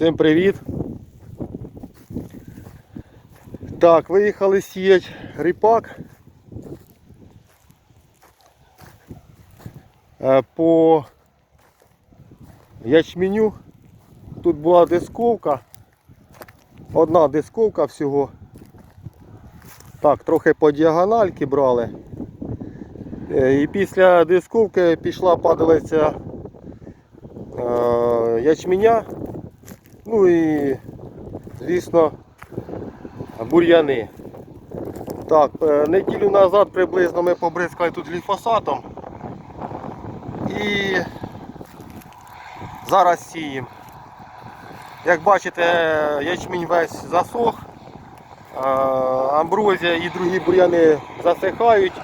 Всім привіт. Так, виїхали сіяти ріпак. Е, По ячменю. Тут була дисковка. Одна дисковка всього. Так, трохи по діагональки брали. Е, І після дисковки пішла падалиця е, ячменя. Ну і, звісно, бур'яни. Так, е, неділю назад приблизно ми побризкали тут гліфосатом. І зараз сіємо. Як бачите, ячмінь весь засох, амброзія і другі бур'яни засихають.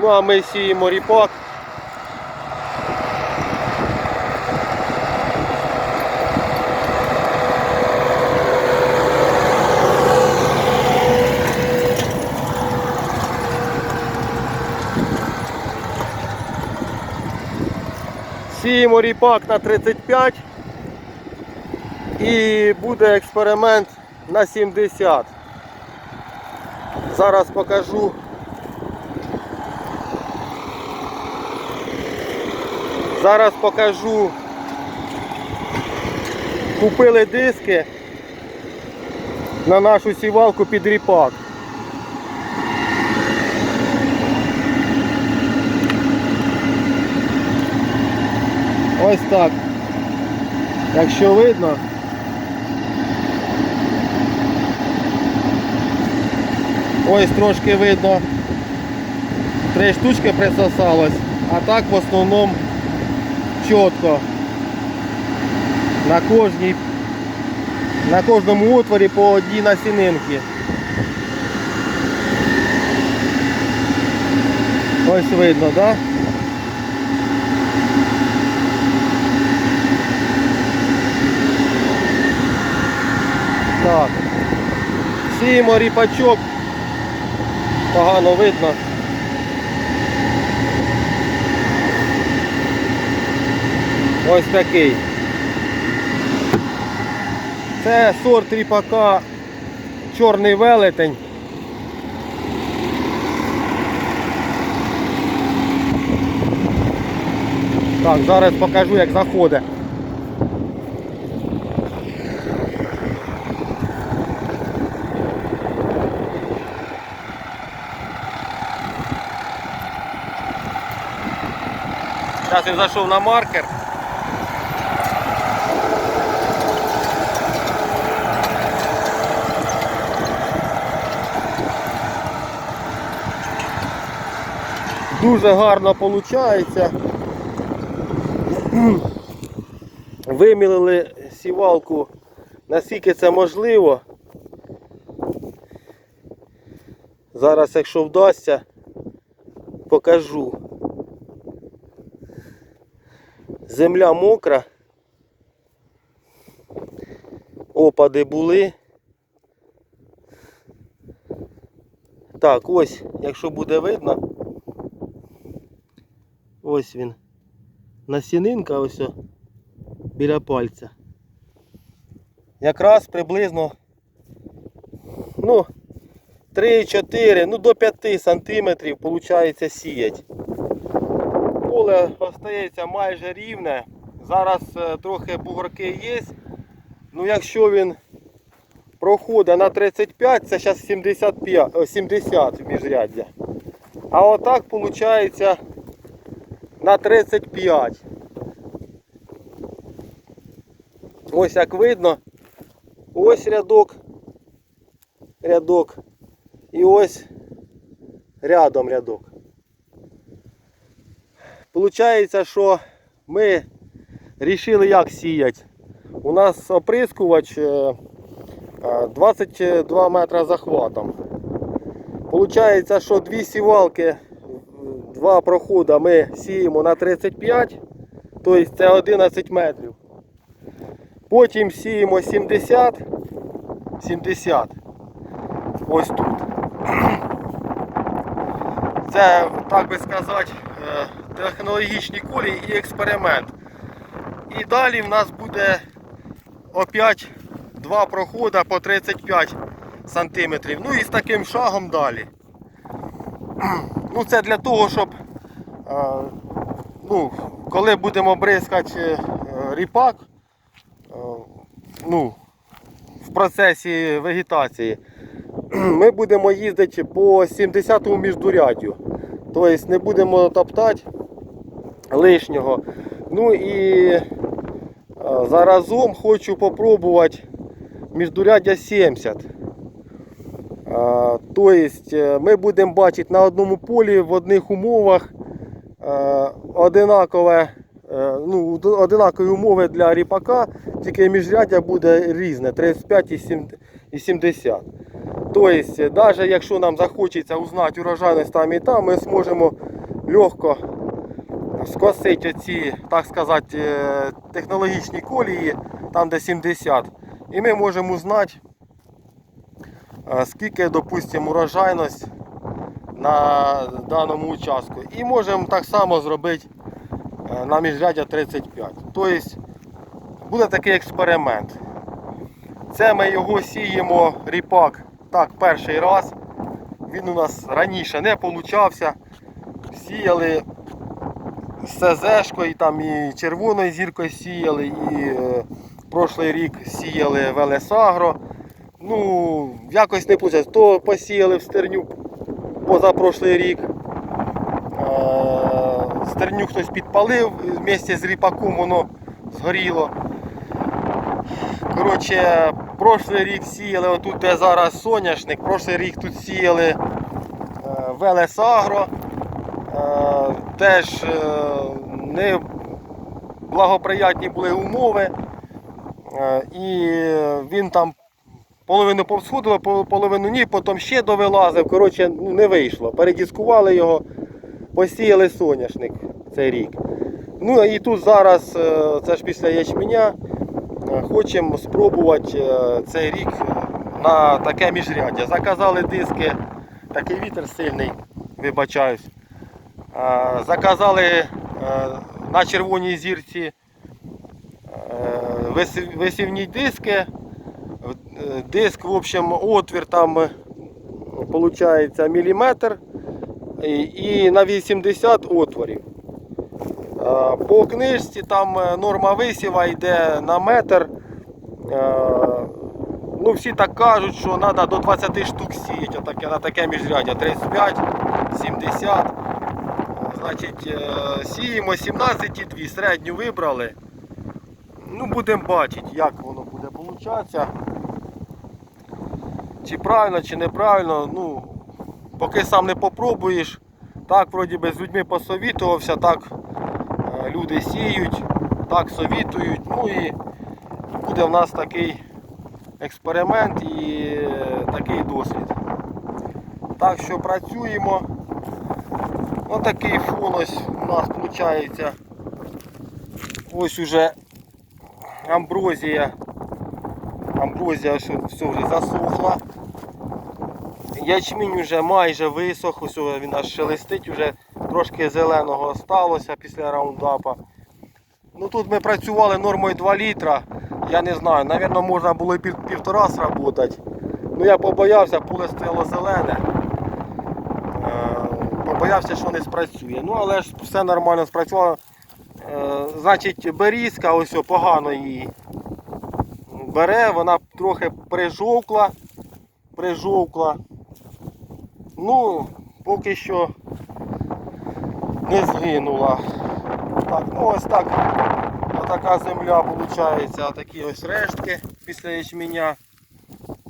Ну а ми сіємо ріпак. Сіємо ріпак на 35 і буде експеримент на 70. Зараз покажу. Зараз покажу. Купили диски на нашу сівалку під ріпак. Ось так. Якщо видно. Ось трошки видно. Три штучки присосалось, а так в основному чітко. На кожній, на кожному отворі по одній насінинки. Ось видно, так? Да? Так. Сіємо ріпачок. Погано видно. Ось такий. Це сорт ріпака чорний велетень. Так, зараз покажу як заходить. Зараз він зайшов на маркер. Дуже гарно виходить. Вимілили сівалку наскільки це можливо. Зараз, якщо вдасться, покажу. Земля мокра. Опади були. Так, ось, якщо буде видно, ось він. Насінинка ось біля пальця. Якраз приблизно ну, 3-4, ну до 5 сантиметрів виходить сіять. Поле остається майже рівне. Зараз е, трохи бугорки є. Ну якщо він проходить на 35, це зараз 75, о, 70 міжряддя. А отак виходить на 35. Ось як видно. Ось рядок. Рядок. І ось рядом рядок. Получається, що ми вирішили як сіяти. У нас оприскувач е, е, 22 метри захватом. Получається, що дві сівалки, два проходи ми сіємо на 35, тобто це 11 метрів. Потім сіємо 70, 70. Ось тут. Це, так би сказати, е, технологічні колії і експеримент. І далі в нас буде опять два проходи по 35 сантиметрів. Ну і з таким шагом далі. Ну це для того, щоб е, ну, коли будемо бризкати е, ріпак, е, ну, в процесі вегетації, ми будемо їздити по 70-му міждуряддю. Тобто не будемо топтати лишнього. Ну і е, заразом хочу попробувати міждуряддя 70. Е, Тобто е, ми будемо бачити на одному полі в одних умовах одинакове, ну, одинакові умови для ріпака, тільки міжряддя буде різне 35 і 70. Тобто, навіть якщо нам захочеться узнати урожайність там і там, ми зможемо легко скосити оці, так сказати, е, технологічні колії, там де 70. І ми можемо узнати, е, скільки, допустимо, урожайність на даному участку. І можемо так само зробити е, на міжряддя 35. Тобто буде такий експеримент. Це ми його сіємо ріпак так перший раз. Він у нас раніше не получався. Сіяли з СЗшкою, там і червоною зіркою сіяли, і е, прошлий рік сіяли Велесагро. Ну, якось не вийшло. То посіяли в стерню позапрошлий рік. Е, Стерню хтось підпалив, вместе з ріпаком воно згоріло. Коротше, прошлий рік сіяли, отут де зараз соняшник, прошлий рік тут сіяли е, Велесагро. Теж е, не благоприятні були умови. Е, І він там половину повсходило, пол- половину ні, потім ще довилазив. Коротше, ну, не вийшло. Передіскували його, посіяли соняшник цей рік. Ну і тут зараз, е, це ж після ячменя, хочемо спробувати цей рік на таке міжряддя. Заказали диски, такий вітер сильний, вибачаюсь. Заказали е, на червоній зірці е, висівні диски. Е, Диск, в общем, отвір там виходить міліметр і, на 80 отворів. По книжці там норма висіва йде на метр. Ну, всі так кажуть, що треба до 20 штук сіяти на таке міжряддя 35, 70. Значить, е, сіємо 17,2, середню вибрали. Ну, будемо бачити, як воно буде получатися. Чи правильно, чи неправильно. Ну, поки сам не попробуєш. Так, вроді би, з людьми посовітувався, так е, люди сіють, так совітують. Ну і буде в нас такий експеримент і е, такий досвід. Так що працюємо. Ось такий фон ось у нас виходить. Ось уже амброзія. Амброзія що все вже засохла. Ячмінь вже майже висох, ось він аж шелестить, вже трошки зеленого сталося після раундапа. Ну тут ми працювали нормою 2 літра. Я не знаю, напевно, можна було і півтора сработати. Ну я побоявся, поле стояло зелене. Побоявся, що не спрацює. Ну але ж все нормально спрацювало. Е, Значить, берізка ось погано її бере, вона трохи прижовкла. Прижовкла. Ну, поки що не згинула. Так, ну ось так. Отака земля виходить, такі ось рештки після ячменя.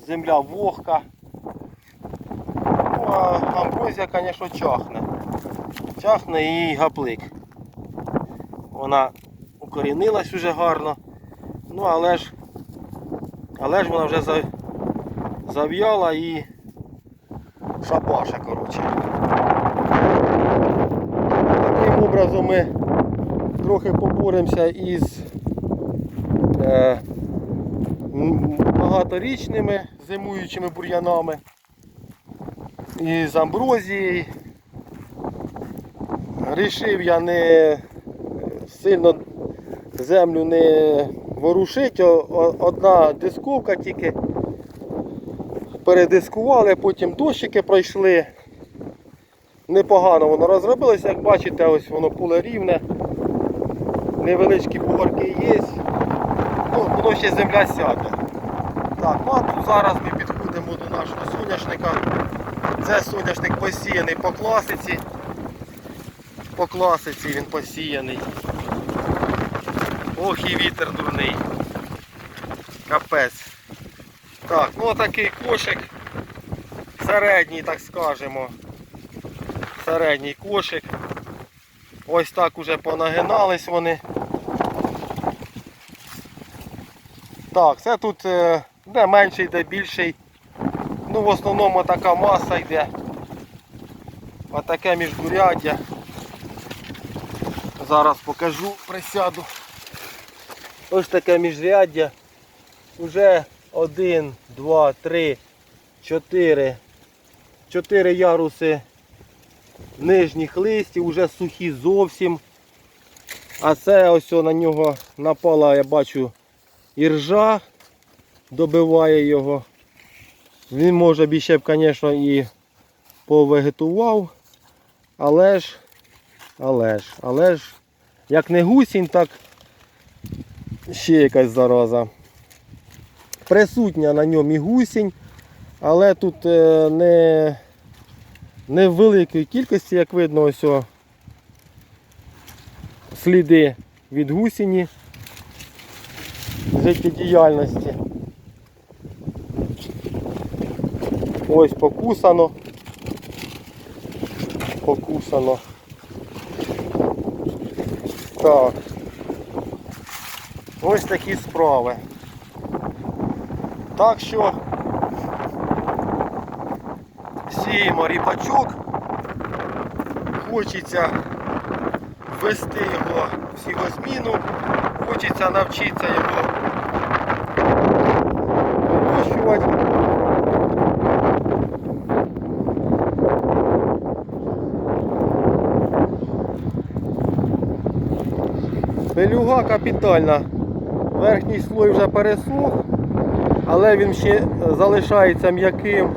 Земля вогка. Ну, а амброзія, звісно, чахне. Чахне і гаплик. Вона укорінилась уже гарно. Ну, але ж, але ж вона вже зав'яла і шабаша, коротше. Таким образом ми трохи поборемося із е, багаторічними зимуючими бур'янами. І з амброзією. Рішив я не сильно землю не о- Одна дисковка тільки передискували, потім дощики пройшли. Непогано воно розробилося, як бачите, ось воно поле рівне. Невеличкі бугорки є. Ну, воно ще земля сяде. Так, ну а тут зараз ми підходимо до нашого соняшника. Це соняшник посіяний по класиці. По класиці він посіяний. Ох і вітер дурний. Капець. Так, ну такий кошик. Середній, так скажемо. Середній кошик. Ось так уже понагинались вони. Так, це тут е, де менший, де більший. Ну, в основному така маса йде. Отаке міжгуряддя. Зараз покажу, присяду. Ось таке міжряддя. Уже один, два, три, чотири. Чотири яруси нижніх листів, вже сухі зовсім. А це ось на нього напала, я бачу, іржа, добиває його. Він може б ще б, звісно, і повегетував. Але ж, але ж, але ж, як не гусінь, так ще якась зараза. Присутня на ньому і гусінь, але тут е, не, не в великій кількості, як видно, ось о, сліди від гусіні життєдіяльності. Ось покусано. Покусано. Так. Ось такі справи. Так що сіємо ріпачок. Хочеться ввести його в сівозміну. Хочеться навчитися його вирощувати. Пелюга капітальна. Верхній слой вже пересох, але він ще залишається м'яким